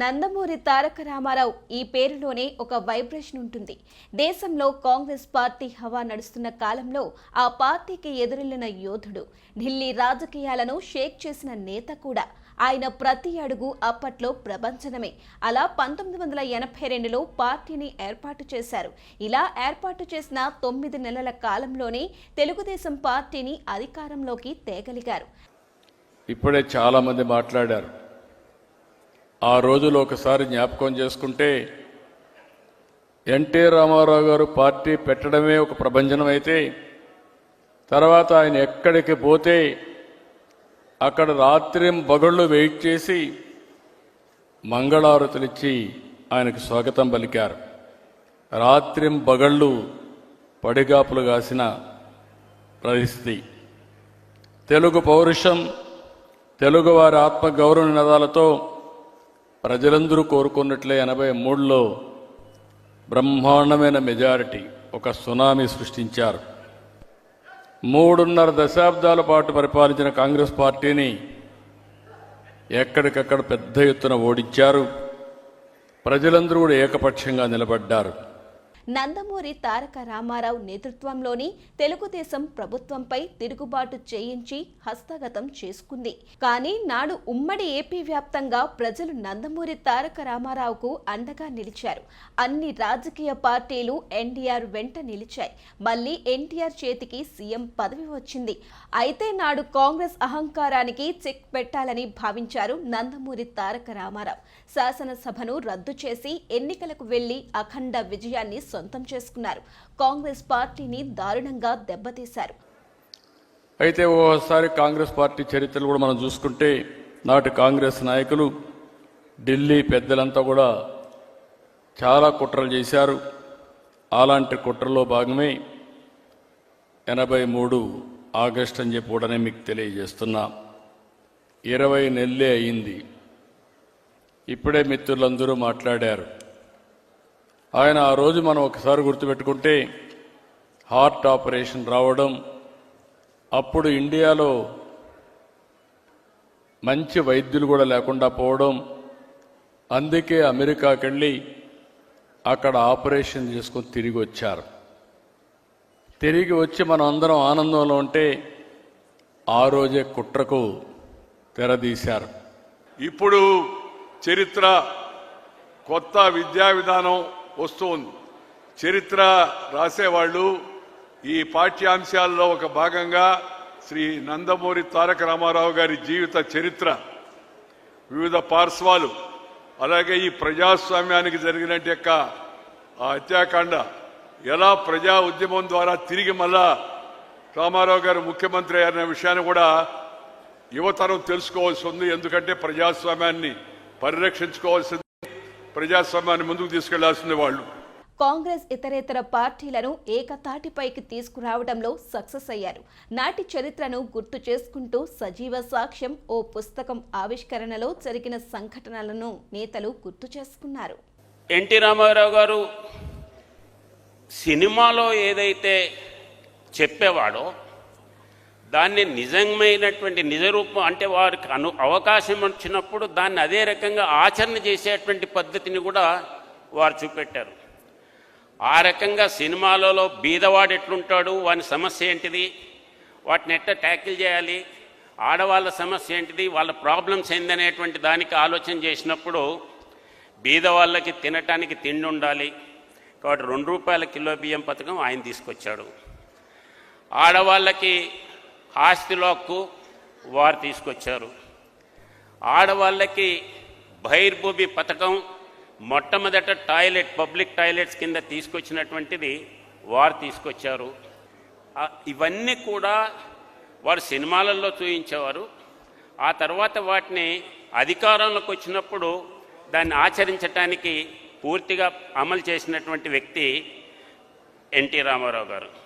నందమూరి తారక రామారావు ఈ పేరులోనే ఒక వైబ్రేషన్ ఉంటుంది. దేశంలో కాంగ్రెస్ పార్టీ హవా నడుస్తున్న కాలంలో ఆ పార్టీకి ఎదురెళ్ళిన యోధుడు ఢిల్లీ రాజకీయాలను షేక్ చేసిన నేత కూడా. ఆయన ప్రతి అడుగు అప్పట్లో ప్రపంచనమే అలా పంతొమ్మిది వందల ఎనభై రెండులో పార్టీని ఏర్పాటు చేశారు. ఇలా ఏర్పాటు చేసిన తొమ్మిది నెలల కాలంలోనే తెలుగుదేశం పార్టీని అధికారంలోకి తేగలిగారు. ఇప్పుడే చాలామంది మాట్లాడారు. ఆ రోజులో ఒకసారి జ్ఞాపకం చేసుకుంటే ఎన్టీ రామారావు గారు పార్టీ పెట్టడమే ఒక ప్రభంజనం అయితే తర్వాత ఆయన ఎక్కడికి పోతే అక్కడ రాత్రి బగళ్ళు వెయిట్ చేసి మంగళారతులిచ్చి ఆయనకు స్వాగతం పలికారు. రాత్రిం బగళ్ళు పడిగాపులు కాసిన పరిస్థితి. తెలుగు పౌరుషం తెలుగువారి ఆత్మగౌరవ నినాదాలతో ప్రజలందరూ కోరుకున్నట్లే ఎనభై మూడులో బ్రహ్మాండమైన మెజారిటీ ఒక సునామీ సృష్టించారు. మూడున్నర దశాబ్దాల పాటు పరిపాలించిన కాంగ్రెస్ పార్టీని ఎక్కడికక్కడ పెద్ద ఎత్తున ఓడించారు. ప్రజలందరూ కూడా ఏకపక్షంగా నిలబడ్డారు. నందమూరి తారక రామారావు నేతృత్వంలోని తెలుగుదేశం ప్రభుత్వంపై తిరుగుబాటు చేయించి హస్తగతం చేసుకుంది. కానీ నాడు ఉమ్మడి ఏపీ వ్యాప్తంగా ప్రజలు నందమూరి తారక రామారావుకు అండగా నిలిచారు. అన్ని రాజకీయ పార్టీలు ఎన్టీఆర్ వెంట నిలిచాయి. మళ్ళీ ఎన్టీఆర్ చేతికి సీఎం పదవి వచ్చింది. అయితే నాడు కాంగ్రెస్ అహంకారానికి చెక్ పెట్టాలని భావించారు నందమూరి తారక రామారావు. శాసనసభను రద్దు చేసి ఎన్నికలకు వెళ్ళి అఖండ విజయాన్ని సొంతం చేసుకున్నారు. కాంగ్రెస్ పార్టీని దారుణంగా దెబ్బతీశారు. అయితే ఓసారి కాంగ్రెస్ పార్టీ చరిత్రలు కూడా మనం చూసుకుంటే నాటి కాంగ్రెస్ నాయకులు ఢిల్లీ పెద్దలంతా కూడా చాలా కుట్రలు చేశారు. అలాంటి కుట్రలో భాగమే ఎనభై మూడు ఆగస్ట్ అని చెప్పి కూడా మీకు తెలియజేస్తున్నా. ఇరవై నెలలే అయింది. ఇప్పుడే మిత్రులందరూ మాట్లాడారు. ఆయన ఆ రోజు మనం ఒకసారి గుర్తుపెట్టుకుంటే హార్ట్ ఆపరేషన్ రావడం అప్పుడు ఇండియాలో మంచి వైద్యులు కూడా లేకుండా పోవడం అందుకే అమెరికాకి వెళ్ళి అక్కడ ఆపరేషన్ చేసుకొని తిరిగి వచ్చారు. తిరిగి వచ్చి మనం అందరం ఆనందంలో ఉంటే ఆ రోజే కుట్రకు తెరదీశారు. ఇప్పుడు చరిత్ర కొత్త విద్యా విధానం వస్తుంది. చరిత్ర రాసేవాళ్ళు ఈ పాఠ్యాంశాల్లో ఒక భాగంగా శ్రీ నందమూరి తారక రామారావు గారి జీవిత చరిత్ర వివిధ పార్శ్వాలు అలాగే ఈ ప్రజాస్వామ్యానికి జరిగినట్టు యొక్క ఆ హత్యాకాండ ఎలా ప్రజా ఉద్యమం ద్వారా తిరిగి మళ్ళా రామారావు గారు ముఖ్యమంత్రి అనే విషయాన్ని కూడా యువతరం తెలుసుకోవాల్సి ఉంది. ఎందుకంటే ప్రజాస్వామ్యాన్ని పరిరక్షించుకోవాల్సింది ప్రజాస్వామ్యాన్ని ముందుకు తీసుకెళ్ళాల్సింది వాళ్ళు. కాంగ్రెస్ ఇతరేతర పార్టీలను ఏకతాటిపైకి తీసుకురావడంలో సక్సెస్ అయ్యారు. నాటి చరిత్రను గుర్తు చేసుకుంటూ సజీవ సాక్ష్యం ఓ పుస్తకం ఆవిష్కరణలో జరిగిన సంఘటనలను నేతలు గుర్తు చేసుకున్నారు. ఎన్టీ రామారావు గారు సినిమాలో ఏదైతే చెప్పేవాడో దాన్ని నిజమైనటువంటి నిజరూపం అంటే వారికి అను అవకాశం వచ్చినప్పుడు దాన్ని అదే రకంగా ఆచరణ చేసేటువంటి పద్ధతిని కూడా వారు చూపెట్టారు. ఆ రకంగా సినిమాలలో బీదవాడు ఎట్లుంటాడు వాని సమస్య ఏంటిది వాటిని ఎట్లా ట్యాకిల్ చేయాలి ఆడవాళ్ళ సమస్య ఏంటిది వాళ్ళ ప్రాబ్లమ్స్ ఏందనేటువంటి దానికి ఆలోచన చేసినప్పుడు బీదవాళ్ళకి తినటానికి తిండి ఉండాలి కాబట్టి రెండు రూపాయల కిలో బియ్యం పథకం ఆయన తీసుకొచ్చాడు. ఆడవాళ్ళకి ఆస్తిలో వారు తీసుకొచ్చారు. ఆడవాళ్ళకి బహిర్భూమి పథకం మొట్టమొదట టాయిలెట్ పబ్లిక్ టాయిలెట్స్ కింద తీసుకొచ్చినటువంటిది వారు తీసుకొచ్చారు. ఇవన్నీ కూడా వారు సినిమాలలో చూపించేవారు ఆ తర్వాత వాటిని అధికారంలోకి వచ్చినప్పుడు దాన్ని ఆచరించటానికి పూర్తిగా అమలు చేసినటువంటి వ్యక్తి ఎన్టీ రామారావు గారు.